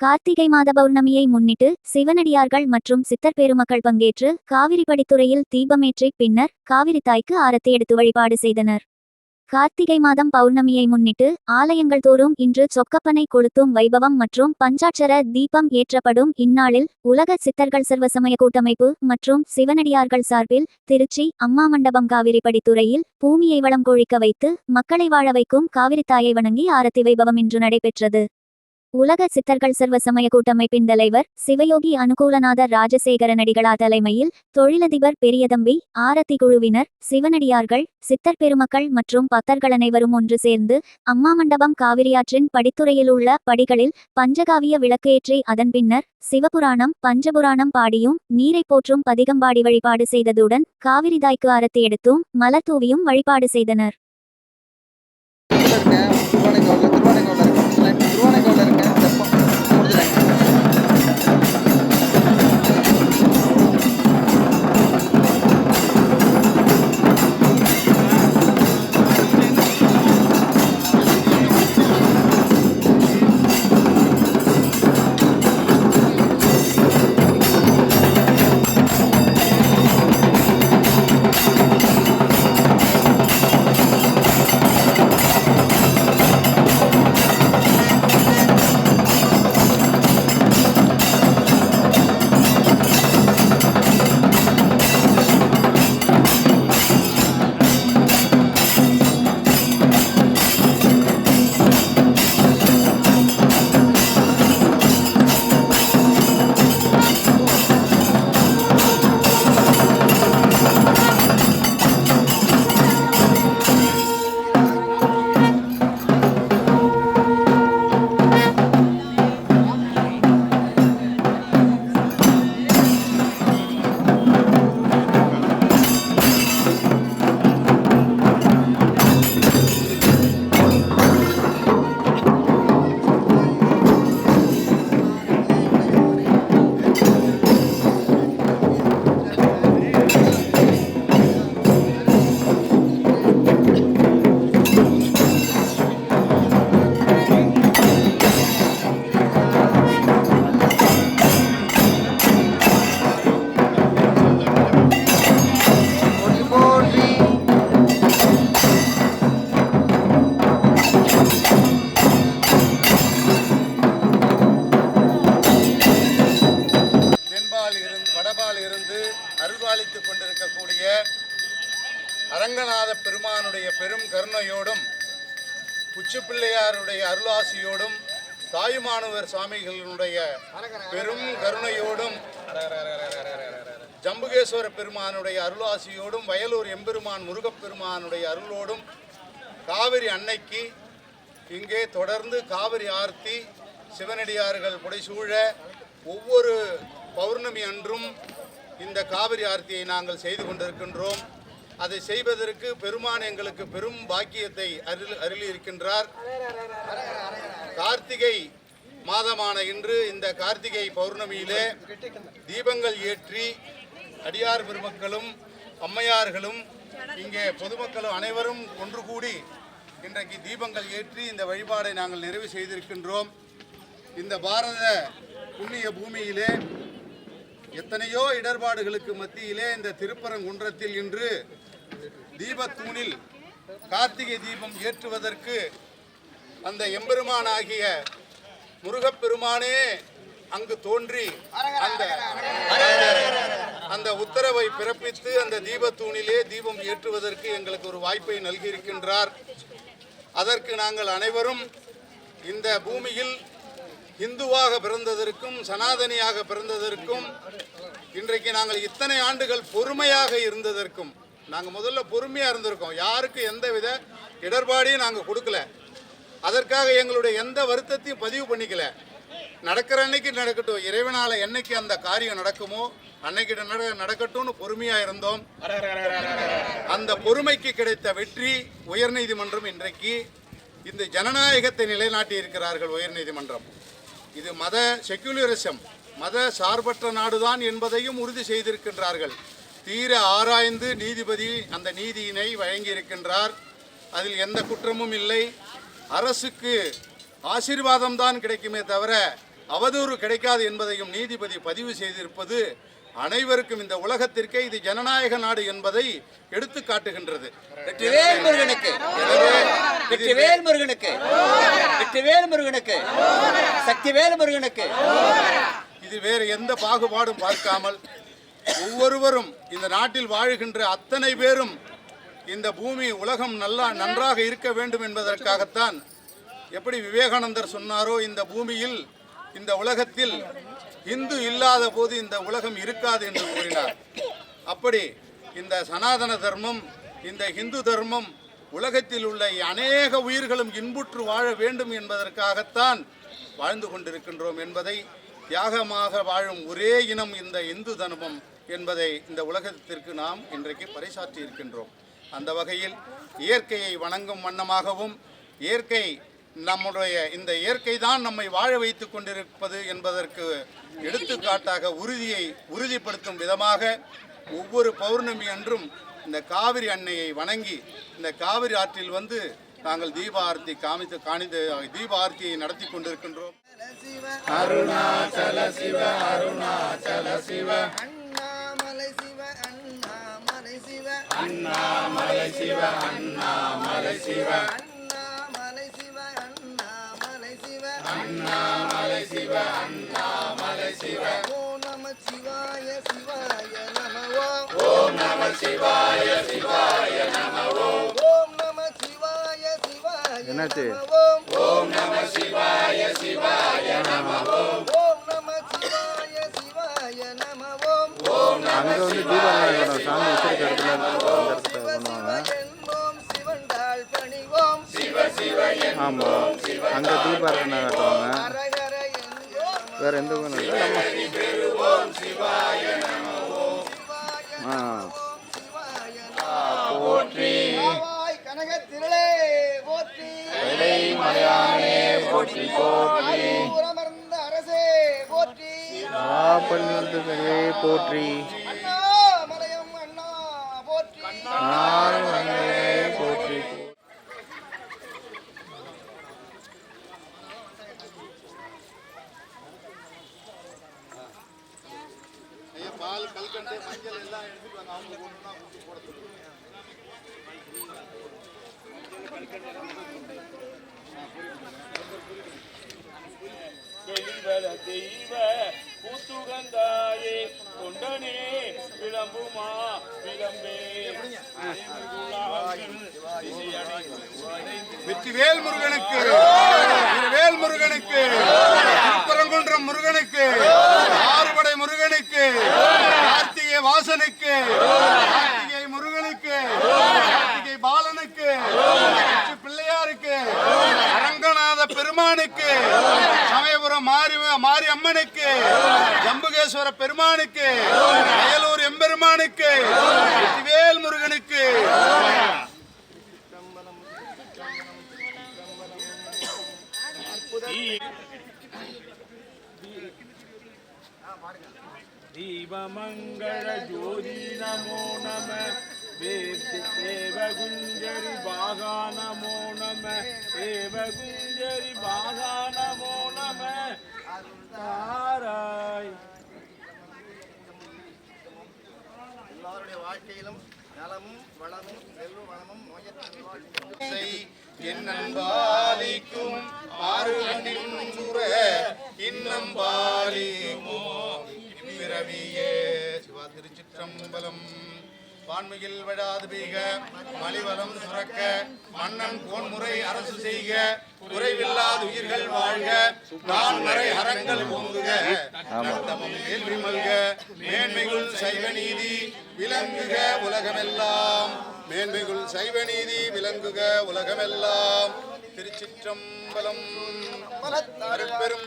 கார்த்திகை மாத பௌர்ணமியை முன்னிட்டு சிவனடியார்கள் மற்றும் சித்தர் பெருமக்கள் பங்கேற்று காவிரிப்படித்துறையில் தீபமேற்றி பின்னர் காவிரி தாய்க்கு ஆரத்தி எடுத்து வழிபாடு செய்தனர். கார்த்திகை மாதம் பௌர்ணமியை முன்னிட்டு ஆலயங்கள் தோறும் இன்று சொக்கப்பனை கொளுத்தும் வைபவம் மற்றும் பஞ்சாட்சர தீபம் ஏற்றப்படும் இந்நாளில் உலக சித்தர்கள் சர்வசமய கூட்டமைப்பு மற்றும் சிவனடியார்கள் சார்பில் திருச்சி அம்மா மண்டபம் காவிரி படித்துறையில் பூமியை வளம் கொழிக்க வைத்து மக்களை வாழ வைக்கும் காவிரி தாயை வணங்கி ஆரத்தி வைபவம் இன்று நடைபெற்றது. உலக சித்தர்கள் சர்வ சமய கூட்டமைப்பின் தலைவர் சிவயோகி அனுகூலநாதர் ராஜசேகர நடிகளா தலைமையில் தொழிலதிபர் பெரியதம்பி ஆரத்தி குழுவினர் சிவனடியார்கள் சித்தர் பெருமக்கள் மற்றும் பக்தர்கள் அனைவரும் ஒன்று சேர்ந்து அம்மா மண்டபம் காவிரியாற்றின் படித்துறையில் உள்ள படிகளில் பஞ்சகாவிய விளக்கேற்றி அதன் பின்னர் சிவபுராணம் பஞ்சபுராணம் பாடியும் நீரை போற்றும் பதிகம்பாடி வழிபாடு செய்ததுடன் காவிரிதாய்க்கு ஆரத்தி எடுத்தும் மலர் தூவியும் வழிபாடு செய்தனர். கருணையோடும் உச்சிப்பிள்ளையாருடைய அருளாசியோடும் தாயுமானவர் சுவாமிகளுடைய பெரும் கருணையோடும் ஜம்புகேஸ்வர பெருமானுடைய அருளாசியோடும் வயலூர் எம்பெருமான் முருகப்பெருமானுடைய அருளோடும் காவிரி அன்னைக்கு இங்கே தொடர்ந்து காவிரி ஆர்த்தி சிவனடியார்கள் புடைசூழ ஒவ்வொரு பௌர்ணமி அன்றும் இந்த காவிரி ஆர்த்தியை நாங்கள் செய்து கொண்டிருக்கின்றோம். அதை செய்வதற்கு பெருமான் எங்களுக்கு பெரும் பாக்கியத்தை அருள் அருளியிருக்கின்றார். கார்த்திகை மாதமான இன்று இந்த கார்த்திகை பௌர்ணமியிலே தீபங்கள் ஏற்றி அடியார் பெருமக்களும் அம்மையார்களும் இங்கே பொதுமக்களும் அனைவரும் ஒன்று கூடி இன்றைக்கு தீபங்கள் ஏற்றி இந்த வழிபாடை நாங்கள் நிறைவு செய்திருக்கின்றோம். இந்த பாரத புண்ணிய பூமியிலே எத்தனையோ இடர்பாடுகளுக்கு மத்தியிலே இந்த திருப்பரங்குன்றத்தில் இன்று தீபத்தூணில் கார்த்திகை தீபம் ஏற்றுவதற்கு அந்த எம்பெருமானாகிய முருகப்பெருமானே அங்கு தோன்றி அந்த அந்த உத்தரவை பிறப்பித்து அந்த தீபத்தூணிலே தீபம் ஏற்றுவதற்கு எங்களுக்கு ஒரு வாய்ப்பை நல்கியிருக்கின்றார். அதற்கு நாங்கள் அனைவரும் இந்த பூமியில் இந்துவாக பிறந்ததற்கும் சனாதனியாக பிறந்ததற்கும் இன்றைக்கு நாங்கள் இத்தனை ஆண்டுகள் பொறுமையாக இருந்ததற்கும் நாங்கள் முதல்ல பொறுமையாக இருந்திருக்கோம். யாருக்கு எந்த வித இடர்பாடையும் நாங்கள் கொடுக்கல. அதற்காக எங்களுடைய எந்த வருத்தத்தையும் பதிவு பண்ணிக்கல. நடக்கிற அன்னைக்கு நடக்கட்டும் இறைவனால என்னைக்கு அந்த காரியம் நடக்குமோ அன்னைக்கு நட நடக்கட்டும்னு பொறுமையா இருந்தோம். அந்த பொறுமைக்கு கிடைத்த வெற்றி உயர்நீதிமன்றம் இன்றைக்கு இந்த ஜனநாயகத்தை நிலைநாட்டி இருக்கிறார்கள் உயர்நீதிமன்றம். இது மத செக்குலரிசம் மத சார்பற்ற நாடுதான் என்பதையும் உறுதி செய்திருக்கின்றார்கள். தீர ஆராய்ந்து நீதிபதி அந்த நீதியினை வழங்கியிருக்கின்றார். அதில் எந்த குற்றமும் இல்லை. அரசுக்கு ஆசீர்வாதம்தான் கிடைக்குமே தவிர அவதூறு கிடைக்காது என்பதையும் நீதிபதி பதிவு செய்திருப்பது அனைவருக்கும் இந்த உலகத்திற்கே இது ஜனநாயக நாடு என்பதை எடுத்து காட்டுகின்றது. வெற்றிவேல் முருகனுக்கு. வெற்றிவேல் முருகனுக்கு. வெற்றிவேல் முருகனுக்கு. சக்திவேல் முருகனுக்கு. இது வேறு எந்த பாகுபாடும் பார்க்காமல் ஒவ்வொருவரும் இந்த நாட்டில் வாழுகின்ற அத்தனை பேரும் இந்த பூமி உலகம் நல்லா நன்றாக இருக்க வேண்டும் என்பதற்காகத்தான் எப்படி விவேகானந்தர் சொன்னாரோ இந்த பூமியில் இந்த உலகத்தில் இந்து இல்லாத போது இந்த உலகம் இருக்காது என்று கூறினார். அப்படி இந்த சனாதன தர்மம் இந்த இந்து தர்மம் உலகத்தில் உள்ள அநேக உயிர்களும் இன்புற்று வாழ வேண்டும் என்பதற்காகத்தான் வாழ்ந்து கொண்டிருக்கின்றோம் என்பதை தியாகமாக வாழும் ஒரே இனம் இந்த இந்து தர்மம் என்பதை இந்த உலகத்திற்கு நாம் இன்றைக்கு பறைசாற்றி இருக்கின்றோம். அந்த வகையில் இயற்கையை வணங்கும் வண்ணமாகவும் இயற்கை நம்முடைய இந்த இயற்கை தான் நம்மை வாழ வைத்துக் கொண்டிருப்பது என்பதற்கு எடுத்துக்காட்டாக உறுதியை உறுதிப்படுத்தும் விதமாக ஒவ்வொரு பௌர்ணமி அன்றும் இந்த காவிரி அன்னையை வணங்கி இந்த காவிரி ஆற்றில் வந்து நாங்கள் தீப ஆர்த்தி காமித்து காணித்து தீப ஆர்த்தியை நடத்தி கொண்டிருக்கின்றோம். அண்ணாமலை சிவ அண்ணாமலை சிவ அண்ணாமலை சிவ. அண்ணாமலை சிவ அண்ணாமலை அண்ணாமலை சிவ அண்ணாமலை சிவ ஓம் நம சிவாய சிவாய நம ஓம் நம சிவாய சிவாய நம ஓம் நம சிவாய சிவாய என்னாச்சு? ஓம் நம சிவாய சிவாய நம ஓம். நம சிவாய சிவாய நம ஓம் அங்கே வந்து தீபாவளி சாமி ஆமாம் அங்கே தீபாரத்தனை காட்டுவாங்க வேற எந்த கோயிலும் இல்லை நம்ம. ஆ. போற்றி. மலையானே போற்றி போற்றி. அரசே போற்றி. போற்றி. தெய்வ கூத்துகந்தாயே கொண்டனே விளம்புமா விளம்பே. வெற்றிவேல் முருகனுக்கு வேல் முருகனுக்கு திருப்பரங்குன்றம் முருகனுக்கு. அயலூர் எம்பெருமானுக்கு வேல் முருகனுக்கு. தீபமங்கள ஜோதி நமோ நம தேவகுஞ்சரி பாகா நமோ நம தேவகுஞ்சரி பாகா நமோ நம. தாராய் வாழ்க்கையிலும் நலமும் வளமும் செல்வ வளமும் நோயற்றாலிக்கும் ஆறுகின்ற இன்னம் பாலிக்குமோ. இப்பிறவியே சிவா திருச்சிற்றம்பலம். வான்மையில் விடாது பெய்க மலிவலம் சுரக்க மன்னன் கோன்முறை அரசு செய்க குறைவில்லாத உயிர்கள் வாழ்க நான் மறை அறங்கள் ஓங்குக நத்தமும் கேள்வி மல்க மேன்மைகுள் சைவ நீதி விளங்குக உலகமெல்லாம். மேன்மைகுள் சைவ நீதி விளங்குக உலகமெல்லாம். திருச்சிற்றம்பலம் அருட்பெரும்